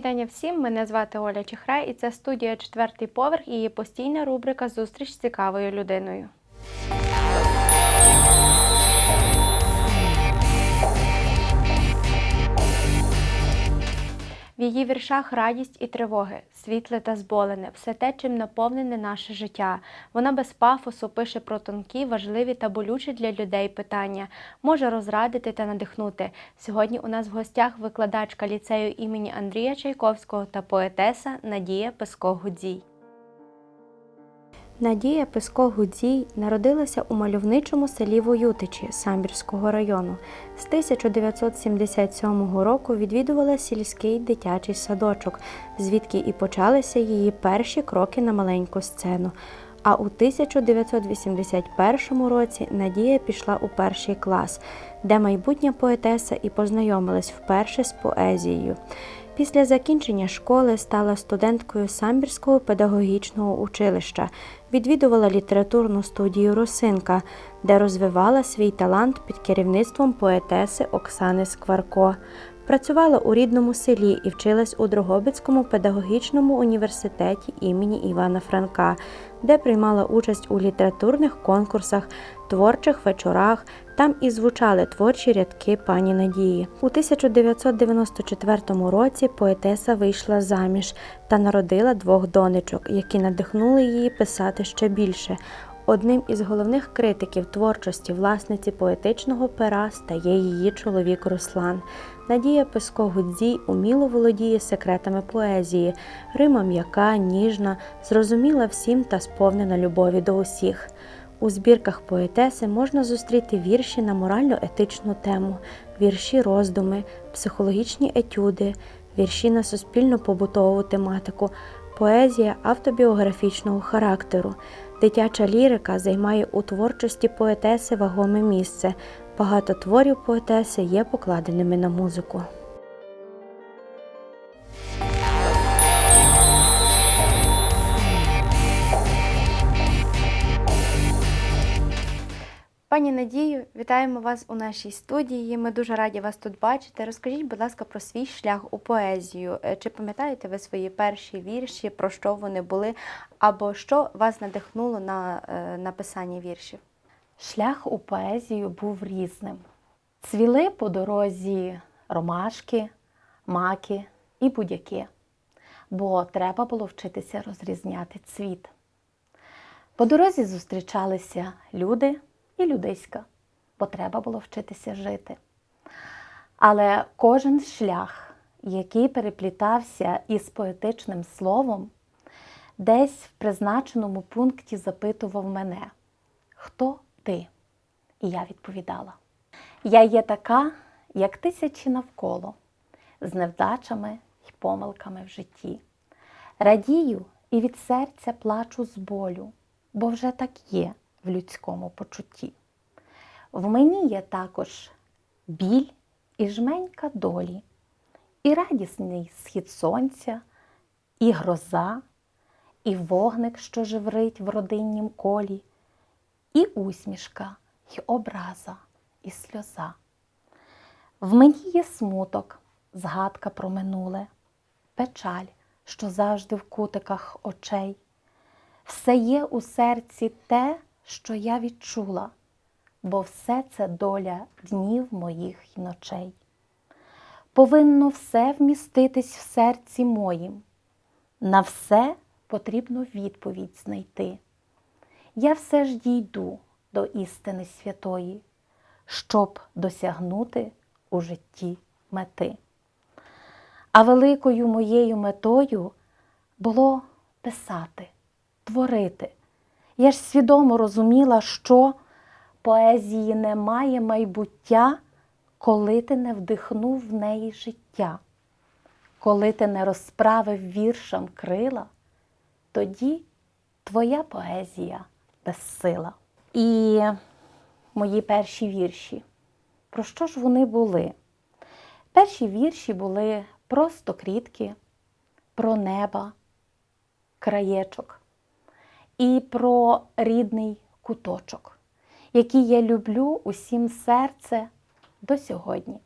Вітання всім. Мене звати Оля Чехрай, і це студія четвертий поверх і її постійна рубрика Зустріч з цікавою людиною. В її віршах радість і тривоги, світле та зболене, все те, чим наповнене наше життя. Вона без пафосу пише про тонкі, важливі та болючі для людей питання, може розрадити та надихнути. Сьогодні у нас в гостях викладачка ліцею імені Андрія Чайковського та поетеса Надія Песко-Гудзій. Надія Песко-Гудзій народилася у мальовничому селі Воютичі Самбірського району. З 1977 року відвідувала сільський дитячий садочок, звідки і почалися її перші кроки на маленьку сцену. А у 1981 році Надія пішла у перший клас, де майбутня поетеса і познайомилась вперше з поезією. Після закінчення школи стала студенткою Самбірського педагогічного училища, відвідувала літературну студію Росинка, де розвивала свій талант під керівництвом поетеси Оксани Скварко. Працювала у рідному селі і вчилась у Дрогобицькому педагогічному університеті імені Івана Франка, де приймала участь у літературних конкурсах, творчих вечорах. Там і звучали творчі рядки пані Надії. У 1994 році поетеса вийшла заміж та народила двох донечок, які надихнули її писати ще більше. Одним із головних критиків творчості власниці поетичного пера стає її чоловік Руслан. Надія Песко-Гудзій уміло володіє секретами поезії, рима м'яка, ніжна, зрозуміла всім та сповнена любові до усіх. У збірках поетеси можна зустріти вірші на морально-етичну тему, вірші роздуми, психологічні етюди, вірші на суспільно-побутову тематику, поезія автобіографічного характеру. Дитяча лірика займає у творчості поетеси вагоме місце. Багато творів поетеси є покладеними на музику. Пані Надію, вітаємо вас у нашій студії. Ми дуже раді вас тут бачити. Розкажіть, будь ласка, про свій шлях у поезію. Е, Чи пам'ятаєте ви свої перші вірші, про що вони були, або що вас надихнуло на е, написання віршів? Шлях у поезію був різним. Цвіли по дорозі ромашки, маки і будь-які, бо треба було вчитися розрізняти цвіт. По дорозі зустрічалися люди і людиська, бо треба було вчитися жити. Але кожен шлях, який переплітався із поетичним словом, десь в призначеному пункті запитував мене, хто ти? І я відповідала: Я є така, як тисячі навколо, з невдачами й помилками в житті. Радію і від серця плачу з болю, бо вже так є в людському почутті. В мені є також біль і жменька долі, і радісний схід сонця, і гроза, і вогник, що живрить в родиннім колі, і усмішка, і образа, і сльоза. В мені є смуток, згадка про минуле, печаль, що завжди в кутиках очей. Все є у серці те, що я відчула, бо все це доля днів моїх й ночей. Повинно все вміститись в серці моїм. На все потрібно відповідь знайти. Я все ж дійду до істини святої, щоб досягнути у житті мети. А великою моєю метою було писати, творити. Я ж свідомо розуміла, що поезії немає майбуття, коли ти не вдихнув в неї життя, коли ти не розправив віршам крила, тоді твоя поезія безсила. І мої перші вірші. Про що ж вони були? Перші вірші були просто крітки, про неба, краєчок і про рідний куточок, який я люблю усім серце до сьогодні.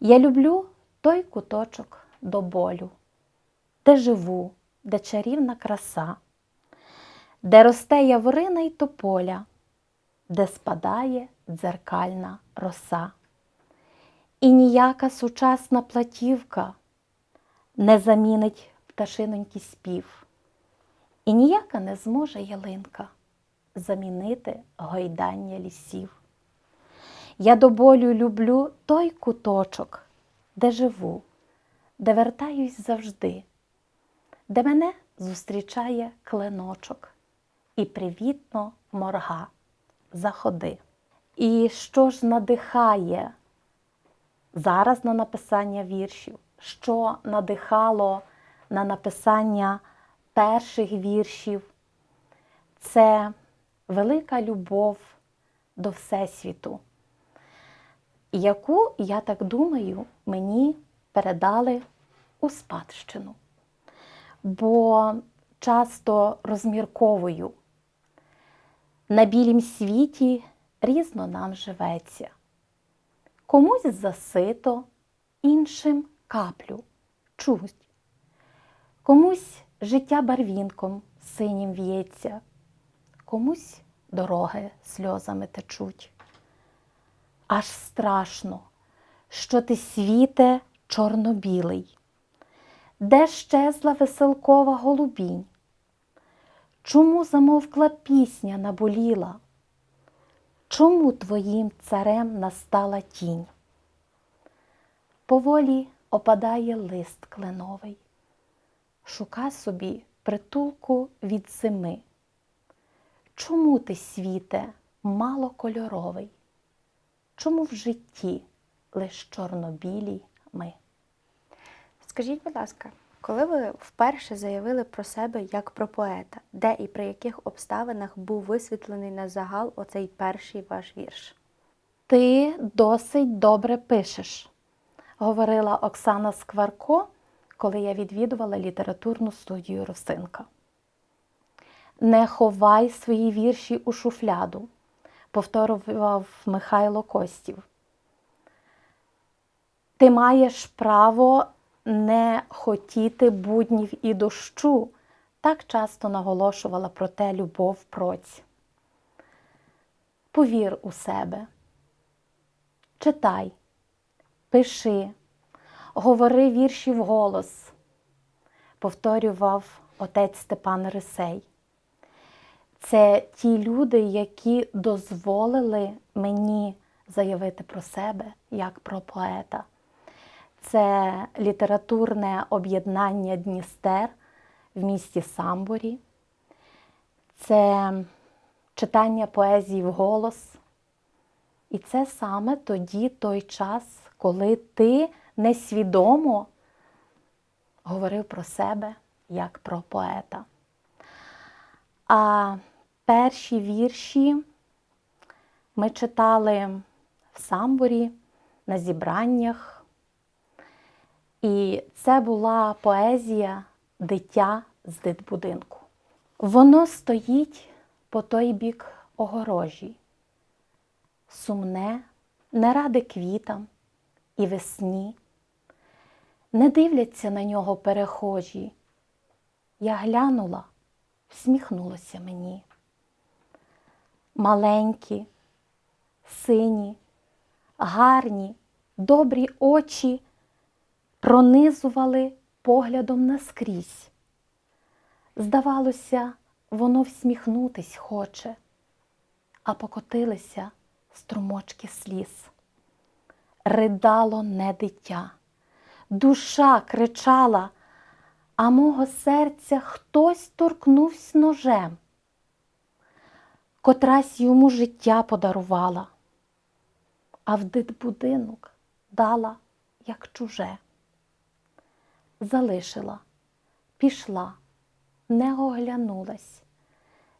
Я люблю той куточок, до болю, де живу, де чарівна краса, де росте яврина й тополя, де спадає дзеркальна роса. І ніяка сучасна платівка не замінить пташинонький спів, і ніяка не зможе ялинка замінити гойдання лісів. Я до болю люблю той куточок, де живу, де вертаюсь завжди, де мене зустрічає кленочок і привітно морга заходи. І що ж надихає зараз на написання віршів, що надихало на написання перших віршів, це велика любов до Всесвіту, яку, я так думаю, мені передали у спадщину. Бо часто розмірковую, на білім світі різно нам живеться. Комусь засито, іншим каплю чусть. Комусь життя барвінком синім в'ється, комусь дороги сльозами течуть. Аж страшно, що ти світе чорно-білий, де щезла веселкова голубінь? Чому замовкла пісня наболіла? Чому твоїм царем настала тінь? Поволі опадає лист кленовий, шука собі притулку від зими. Чому ти, світе, малокольоровий? Чому в житті лиш чорно-білі ми? Скажіть, будь ласка, коли ви вперше заявили про себе як про поета, де і при яких обставинах був висвітлений на загал оцей перший ваш вірш? Ти досить добре пишеш, говорила Оксана Скварко, коли я відвідувала літературну студію Росинка. Не ховай свої вірші у шуфляду, повторював Михайло Костів. Ти маєш право не хотіти буднів і дощу, так часто наголошувала про те любов проць. Повір у себе, читай, пиши, говори вірші вголос, повторював отець Степан Рисей. Це ті люди, які дозволили мені заявити про себе як про поета. Це літературне об'єднання Дністер в місті Самборі, це читання поезії вголос. І це саме тоді той час, коли ти несвідомо говорив про себе як про поета. А перші вірші ми читали в Самборі на зібраннях. І це була поезія дитя з дитбудинку. Воно стоїть по той бік огорожі, сумне, не ради квітам і весні. Не дивляться на нього перехожі. Я глянула, всміхнулося мені. Маленькі, сині, гарні, добрі очі пронизували поглядом наскрізь. Здавалося, воно всміхнутись хоче, а покотилися струмочки сліз. Ридало не дитя, душа кричала, а мого серця хтось торкнувся ножем, котрась йому життя подарувала, а в дитбудинок дала, як чуже. Залишила, пішла, не оглянулась,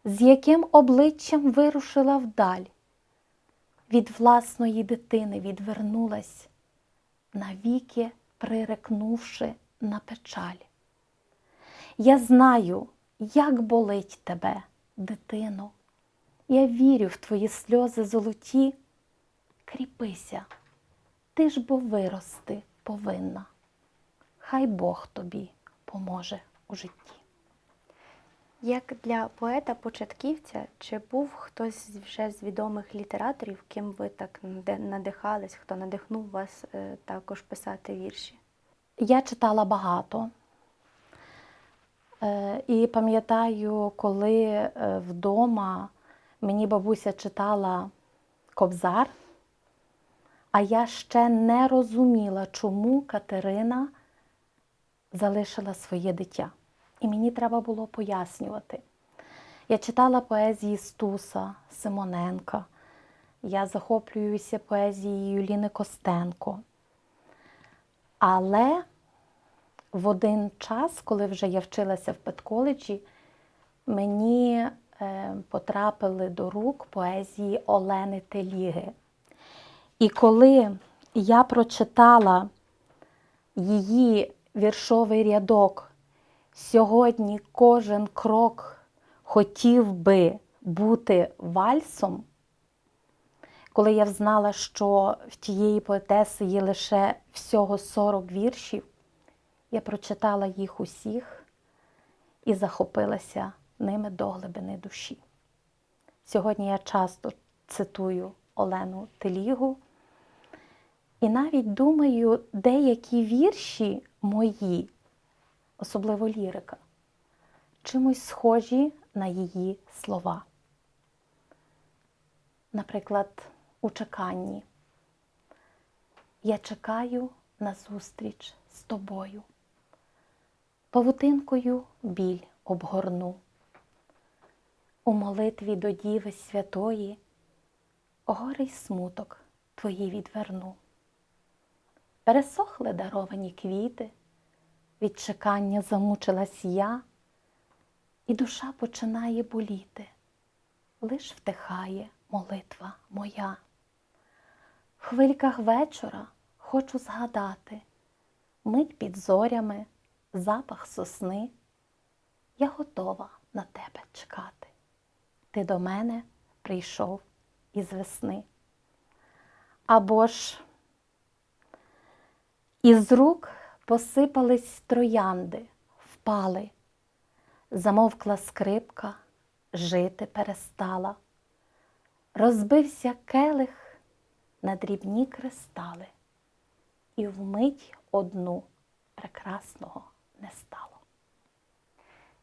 з яким обличчям вирушила вдаль, від власної дитини відвернулась, навіки прирекнувши на печаль. Я знаю, як болить тебе, дитино. Я вірю в твої сльози золоті. Кріпися, ти ж бо вирости повинна хай Бог тобі поможе у житті. Як для поета-початківця, чи був хтось вже з відомих літераторів, ким ви так надихались, хто надихнув вас е, також писати вірші? Я читала багато. Е, І пам'ятаю, коли е, вдома мені бабуся читала Кобзар, а я ще не розуміла, чому Катерина залишила своє дитя. І мені треба було пояснювати. Я читала поезії Стуса, Симоненка, я захоплююся поезією Ліни Костенко. Але в один час, коли вже я вчилася в педколеджі, мені е, потрапили до рук поезії Олени Теліги. І коли я прочитала її віршовий рядок, сьогодні кожен крок хотів би бути вальсом, коли я взнала, що в тієї поетеси є лише всього 40 віршів, я прочитала їх усіх і захопилася ними до глибини душі. Сьогодні я часто цитую Олену Телігу і навіть думаю, деякі вірші мої, особливо лірика, чимось схожі на її слова. Наприклад, у чеканні. Я чекаю на зустріч з тобою. Павутинкою біль обгорну. У молитві до Діви Святої горий смуток твої відверну. Пересохли даровані квіти, від чекання замучилась я, і душа починає боліти, лиш втихає молитва моя. В хвильках вечора хочу згадати мить під зорями, запах сосни. Я готова на тебе чекати. Ти до мене прийшов із весни. Або ж із рук посипались троянди, впали, замовкла скрипка, жити перестала. Розбився келих на дрібні кристали, і вмить одну прекрасного не стало.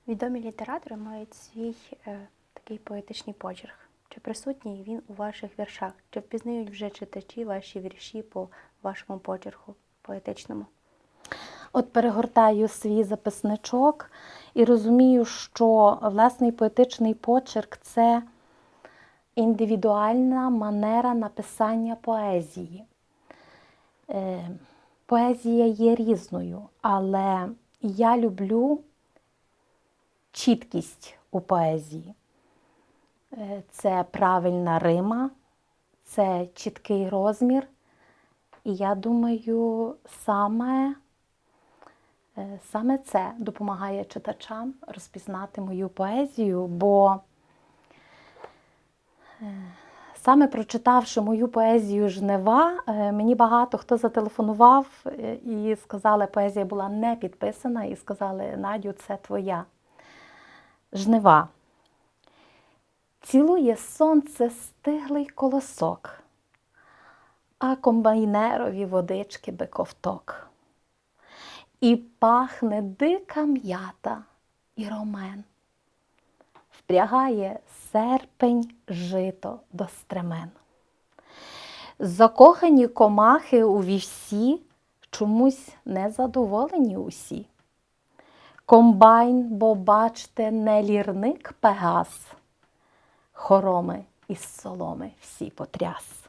Відомі літератори мають свій е, такий поетичний почерк. Чи присутній він у ваших віршах? Чи впізнають вже читачі ваші вірші по вашому почерку поетичному? От перегортаю свій записничок і розумію, що власний поетичний почерк це індивідуальна манера написання поезії. Е, Поезія є різною, але я люблю чіткість у поезії. Е, Це правильна рима, це чіткий розмір. І я думаю, саме, саме це допомагає читачам розпізнати мою поезію, бо е, саме прочитавши мою поезію Жнива, е, мені багато хто зателефонував е, і сказали, поезія була не підписана, і сказали, Надю, це твоя. Жнива. Цілує сонце стиглий колосок а комбайнерові водички би ковток. І пахне дика м'ята і ромен, впрягає серпень жито до стремен. Закохані комахи у вівсі чомусь незадоволені усі. Комбайн, бо бачте, не лірник Пегас, хороми із соломи всі потряс.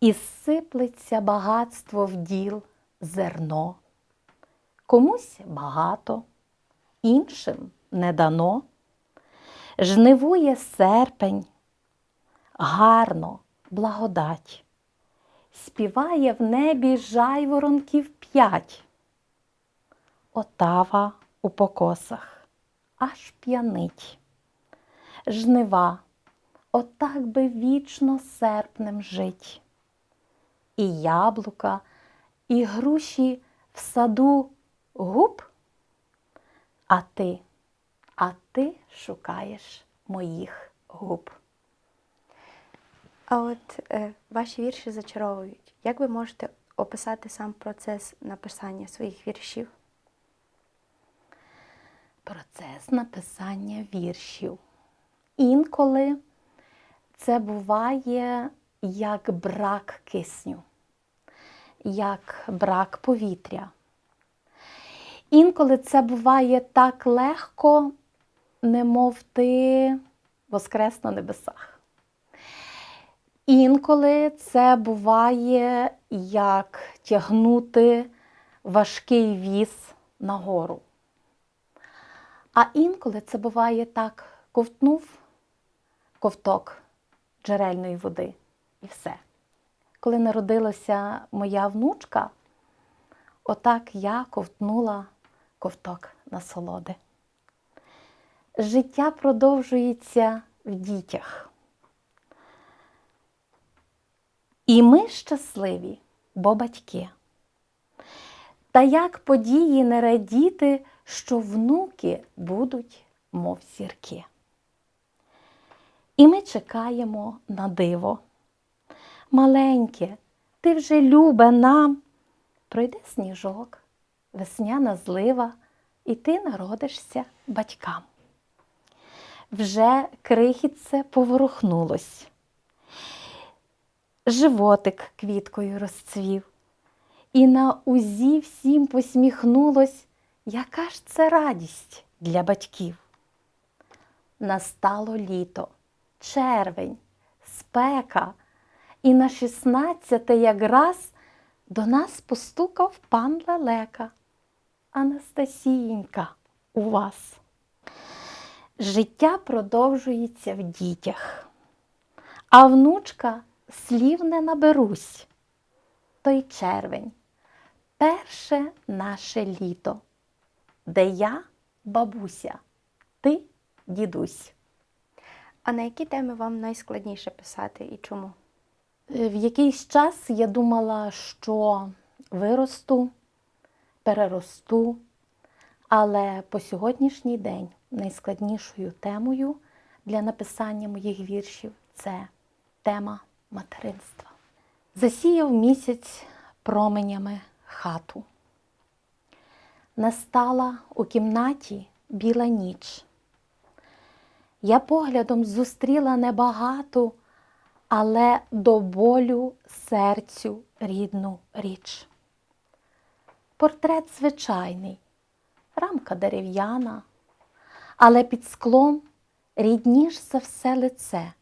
І сиплеться багатство в діл зерно. Комусь багато, іншим не дано. Жнивує серпень, гарно, благодать. Співає в небі жайворонків п'ять. Отава у покосах аж п'янить. Жнива, отак би вічно серпнем жить і яблука, і груші в саду губ, а ти, а ти шукаєш моїх губ. А от е, ваші вірші зачаровують. Як ви можете описати сам процес написання своїх віршів? Процес написання віршів. Інколи це буває як брак кисню, як брак повітря. Інколи це буває так легко, немов ти воскрес на небесах. Інколи це буває як тягнути важкий віз нагору. А інколи це буває так, ковтнув ковток джерельної води і все. Коли народилася моя внучка, отак я ковтнула ковток насолоди. Життя продовжується в дітях. І ми щасливі, бо батьки. Та як події не радіти, що внуки будуть, мов зірки. І ми чекаємо на диво. Маленьке, ти вже любе нам. Пройде сніжок, весняна злива, і ти народишся батькам. Вже крихітце поворухнулось. Животик квіткою розцвів, і на узі всім посміхнулось, яка ж це радість для батьків. Настало літо, червень, спека, і на шістнадцяте якраз до нас постукав пан Лелека. Анастасієнька у вас. Життя продовжується в дітях, а внучка слів не наберусь. Той червень, перше наше літо, де я бабуся, ти дідусь. А на які теми вам найскладніше писати і чому? Е, В якийсь час я думала, що виросту, переросту, але по сьогоднішній день найскладнішою темою для написання моїх віршів це тема материнства. Засіяв місяць променями хату. Настала у кімнаті біла ніч. Я поглядом зустріла небагату, але до болю серцю рідну річ. Портрет звичайний, рамка дерев'яна, але під склом рідніш за все лице.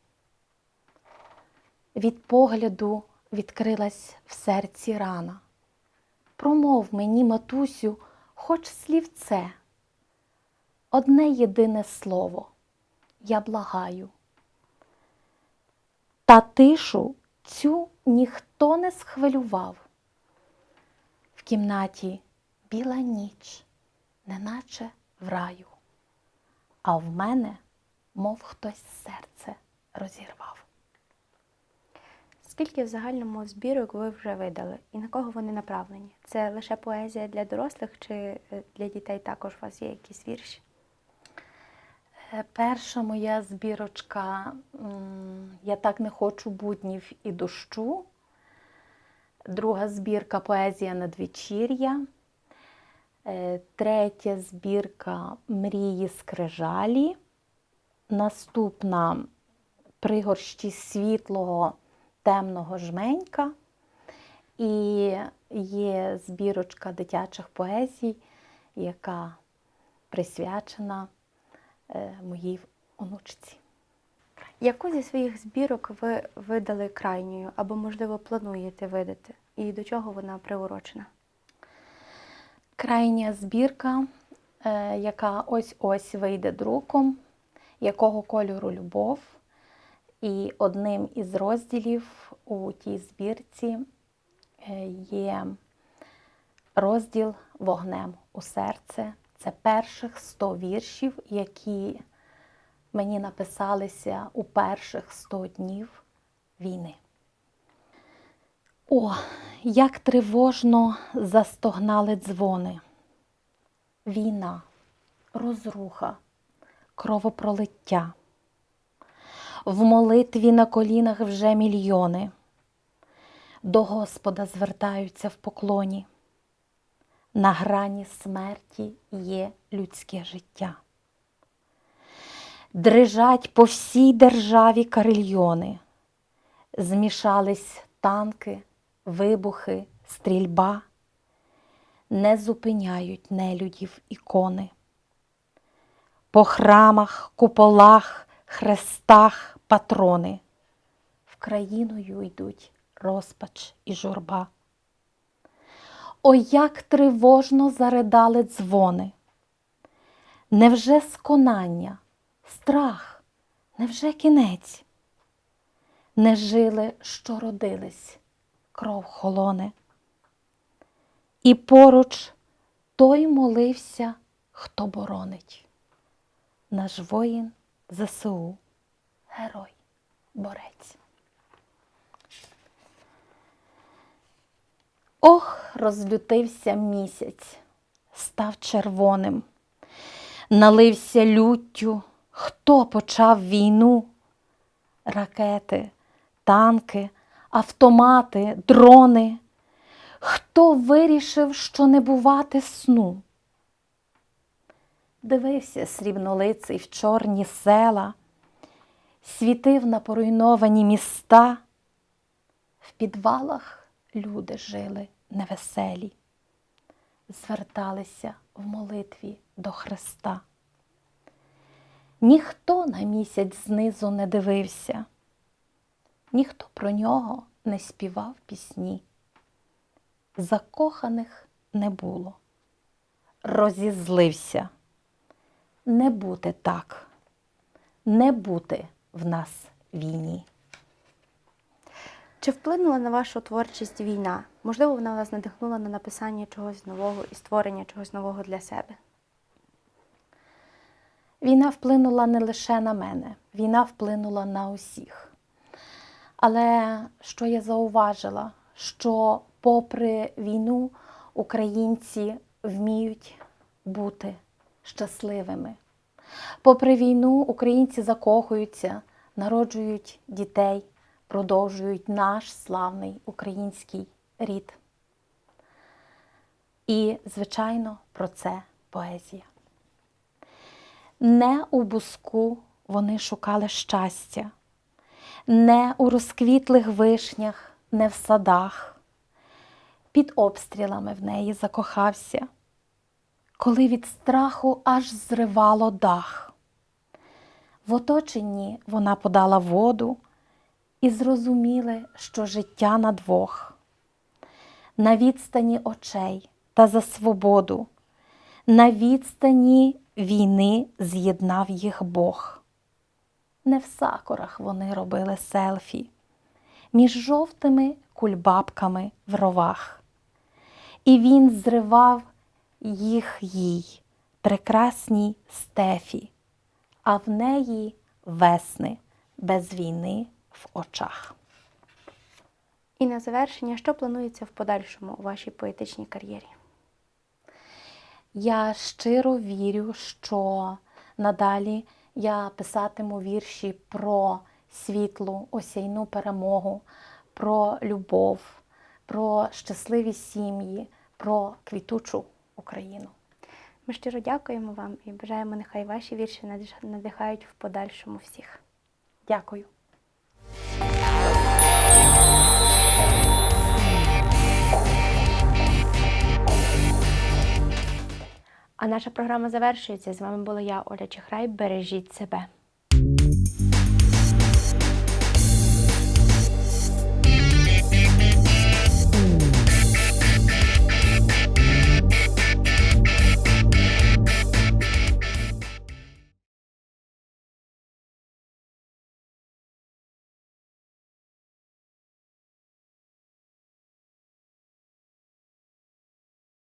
Від погляду відкрилась в серці рана. Промов мені, матусю, хоч слівце, одне єдине слово, я благаю. Та тишу цю ніхто не схвилював. Кімнаті біла ніч, неначе в раю, а в мене, мов хтось серце розірвав. Скільки в загальному збірок ви вже видали і на кого вони направлені? Це лише поезія для дорослих чи е, для дітей також у вас є якісь вірші? Е, Перша моя збірочка Я так не хочу буднів і дощу. Друга збірка Поезія надвечір'я. Е, Третя збірка Мрії скрижалі. Наступна Пригорщі світлого темного жменька. І є збірочка дитячих поезій, яка присвячена е, моїй онучці. Яку зі своїх збірок ви видали крайньою або, можливо, плануєте видати? І до чого вона приурочена? Крайня збірка, е, яка ось-ось вийде друком, якого кольору любов. І одним із розділів у тій збірці е, є розділ вогнем у серце. Це перших 100 віршів, які мені написалися у перших 100 днів війни. О, як тривожно застогнали дзвони. Війна, розруха, кровопролиття. В молитві на колінах вже мільйони. До Господа звертаються в поклоні. На грані смерті є людське життя. Дрижать по всій державі карельйони. Змішались танки, вибухи, стрільба, не зупиняють нелюдів ікони. По храмах, куполах, хрестах патрони в країною йдуть розпач і журба. Ой, як тривожно заридали дзвони. Невже сконання, страх, невже кінець? Не жили, що родились, кров холоне. І поруч той молився, хто боронить. Наш воїн ЗСУ, герой, борець. Ох, розлютився місяць, став червоним, налився люттю, хто почав війну? Ракети, танки, автомати, дрони. Хто вирішив, що не бувати сну? Дивився срібнолиций в чорні села, світив на поруйновані міста. В підвалах люди жили невеселі, зверталися в молитві до Христа. Ніхто на місяць знизу не дивився, ніхто про нього не співав пісні. Закоханих не було, розізлився. Не бути так, не бути в нас війні. Чи вплинула на вашу творчість війна? Можливо, вона вас надихнула на написання чогось нового і створення чогось нового для себе? Війна вплинула не лише на мене, війна вплинула на усіх. Але що я зауважила, що попри війну українці вміють бути щасливими. Попри війну українці закохуються, народжують дітей, продовжують наш славний український рід. І, звичайно, про це поезія. Не у буску вони шукали щастя, не у розквітлих вишнях, не в садах. Під обстрілами в неї закохався, коли від страху аж зривало дах. В оточенні вона подала воду і зрозуміли, що життя на двох. На відстані очей та за свободу, на відстані війни з'єднав їх Бог. Не в сакурах вони робили селфі, між жовтими кульбабками в ровах. І він зривав їх їй, прекрасній стефі, а в неї весни без війни в очах. І на завершення, що планується в подальшому у вашій поетичній кар'єрі? Я щиро вірю, що надалі я писатиму вірші про світлу осяйну перемогу, про любов, про щасливі сім'ї, про квітучу Україну. Ми щиро дякуємо вам і бажаємо, нехай ваші вірші надихають в подальшому всіх. Дякую. А наша програма завершується. З вами була я, Оля Чехрай. Бережіть себе.